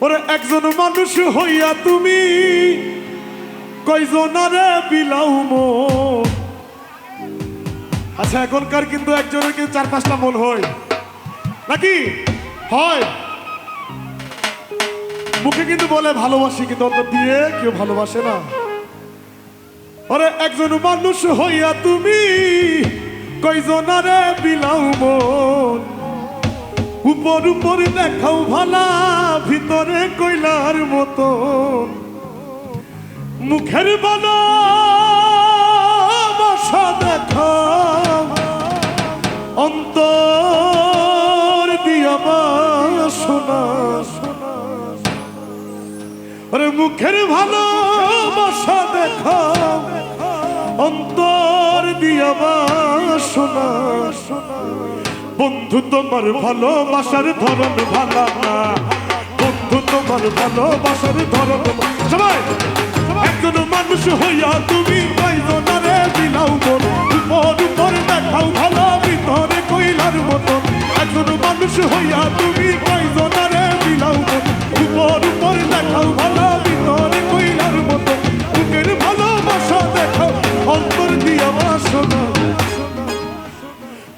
ওরে একজন মানুষ হইয়া তুমি কয়জনারে বিলাও মন আচ্ছা এখনকার কিন্তু একজনের কিন্তু চার পাঁচটা মন হয়। নাকি? হয়। মুখে কিন্তু বলে, ভালোবাসি কিন্তু অন্তর দিয়ে কেউ ভালোবাসে না? ওরে একজন মানুষ হইয়া তুমি কয়জনারে বিলাও মন? উপর উপর দেখাও ভালা, ভিতরে কইলার মতো। মুখের বানা বাসা দেখাও অন্তর দিয়া শোনা শোনা মুখের ভালো বাসা দেখাও অন্তর দিয়া শোনা বন্ধু তোমার ভালোবাসার ধরন ভালো না। বন্ধু তোমার ভালোবাসার ধরন সবাই একজন মানুষ হইয়া তুমি কয়জনারে বিলাও মন। উপর দেখাও ভালো, ভিতরে কইলার মতন একজন মানুষ হইয়া তুমি কয়জনারে বিলাও মন। উপর উপর দেখাও ভালো, ভিতরে কইলার মতন বুকের ভালোবাসা দেখাও, অন্তর দিয়া বাসনা।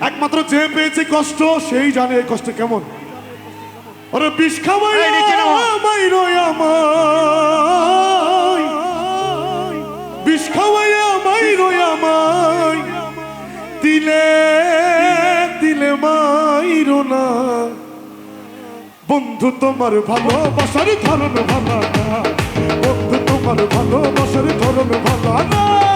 একমাত্র যে পেয়েছে কষ্ট সেই জানে এই কষ্ট কেমন। ওরে বিষ। মাইরো আমায় বিষ খাওয়াইয়া মাইরো আমায়। দিলে দিলে মাইরো না। বন্ধু তোমার ভালোবাসার ধরন ভালো না। বন্ধু তোমার ভালোবাসার ধরন ভালো না।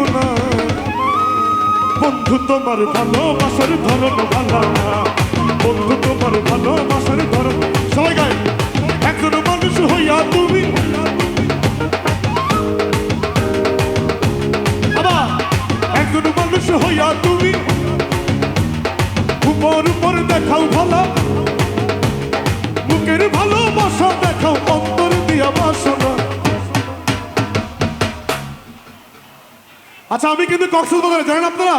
বন্ধু তোমার ভালোবাসার ধরন ভালো বন্ধু তোমার ভালোবাসার ধরন। সবাই গায়, একজন মানুষ হইয়া তুমি। আবার মানুষ হইয়া তুমি। উপর উপর দেখাও ভালো। মুখের ভালোবাসা দেখাও, অন্তর দিয়া বাসনা। আচ্ছা আমি কিন্তু কক্সবাজারে, জানেন আপনারা?